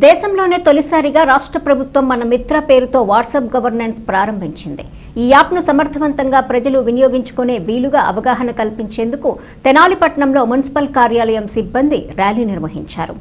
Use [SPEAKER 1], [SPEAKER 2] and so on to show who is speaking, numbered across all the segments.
[SPEAKER 1] దేశంలోనే తొలిసారిగా రాష్ట్ర ప్రభుత్వం మన మిత్ర పేరుతో వాట్సాప్ గవర్నెన్స్ ప్రారంభించింది. ఈ యాప్ను సమర్థవంతంగా ప్రజలు వినియోగించుకునే వీలుగా అవగాహన కల్పించేందుకు తెనాలిపట్నంలో మున్సిపల్ కార్యాలయం సిబ్బంది ర్యాలీ నిర్వహించారు.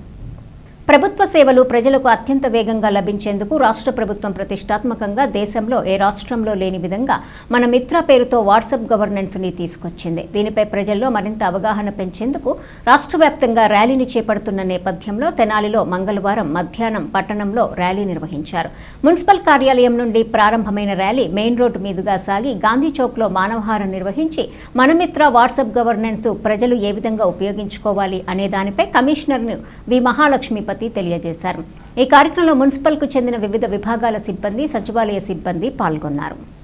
[SPEAKER 1] ప్రభుత్వ సేవలు ప్రజలకు అత్యంత వేగంగా లభించేందుకు రాష్ట్ర ప్రభుత్వం ప్రతిష్టాత్మకంగా దేశంలో ఏ రాష్ట్రంలో లేని విధంగా మన మిత్ర పేరుతో వాట్సాప్ గవర్నెన్స్ని తీసుకొచ్చింది. దీనిపై ప్రజల్లో మరింత అవగాహన పెంచేందుకు రాష్ట్ర వ్యాప్తంగా ర్యాలీని చేపడుతున్న నేపథ్యంలో తెనాలిలో మంగళవారం మధ్యాహ్నం పట్టణంలో ర్యాలీ నిర్వహించారు. మున్సిపల్ కార్యాలయం నుండి ప్రారంభమైన ర్యాలీ మెయిన్ రోడ్డు మీదుగా సాగి గాంధీ చౌక్లో మానవహారం నిర్వహించి మనమిత్ర వాట్సాప్ గవర్నెన్స్ ప్రజలు ఏ విధంగా ఉపయోగించుకోవాలి అనే దానిపై కమిషనర్ను వి మహాలక్ష్మీపతి తెలియజేశారు. ఈ కార్యక్రమంలో మున్సిపల్కు చెందిన వివిధ విభాగాల సిబ్బంది సచివాలయ సిబ్బంది పాల్గొన్నారు.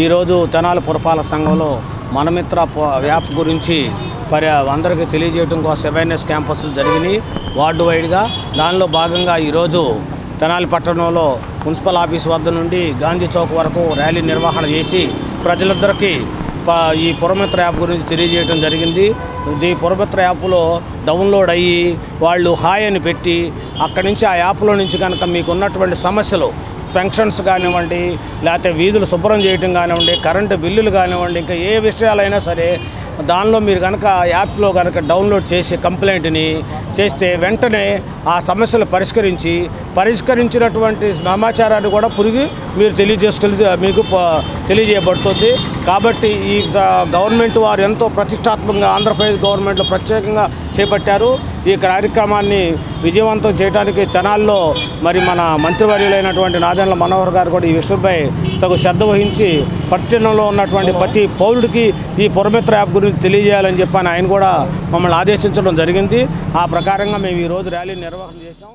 [SPEAKER 2] ఈరోజు తెనాలి పురపాలక సంఘంలో మనమిత్ర యాప్ గురించి పరి అందరికీ తెలియజేయడం కోసం అవేర్నెస్ క్యాంపస్లు జరిగినాయి. వార్డు వైడ్గా దానిలో భాగంగా ఈరోజు తెనాలి పట్టణంలో మున్సిపల్ ఆఫీస్ వద్ద నుండి గాంధీ చౌక్ వరకు ర్యాలీ నిర్వహణ చేసి ప్రజలందరికీ ప- ఈ పురమిత్ర యాప్ గురించి తెలియజేయడం జరిగింది. ఈ పురమిత్ర యాప్లో డౌన్లోడ్ అయ్యి వాళ్ళు హాయ్ అని పెట్టి అక్కడి నుంచి ఆ యాప్లో నుంచి కనుక మీకు ఉన్నటువంటి సమస్యలు పెన్షన్స్ కానివ్వండి లేకపోతే వీధులు శుభ్రం చేయటం కానివ్వండి కరెంటు బిల్లులు కానివ్వండి ఇంకా ఏ విషయాలైనా సరే దానిలో మీరు కనుక యాప్లో కనుక డౌన్లోడ్ చేసి కంప్లైంట్ని చేస్తే వెంటనే ఆ సమస్యలు పరిష్కరించి పరిష్కరించినటువంటి సమాచారాన్ని కూడా పురిగి మీరు తెలియజేసుకొని మీకు తెలియజేయబడుతుంది. కాబట్టి ఈ గ- గవర్నమెంట్ వారు ఎంతో ప్రతిష్టాత్మకంగా ఆంధ్రప్రదేశ్ గవర్నమెంట్లో ప్రత్యేకంగా చేపట్టారు. ఈ కార్యక్రమాన్ని విజయవంతం చేయడానికి తెనాల్లో మరి మన మంత్రివర్యులైనటువంటి నాదెండ్ల మనోహర్ గారు కూడా ఈ విషయంపై తగు శ్రద్ధ వహించి పట్టణంలో ఉన్నటువంటి ప్రతి పౌరుడికి ఈ పురమిత్ర యాప్ గురించి తెలియజేయాలని చెప్పి ఆయన కూడా మమ్మల్ని ఆదేశించడం జరిగింది. ఆ ప్రకారంగా మేము ఈరోజు ర్యాలీ నిర్వహణ చేశాం.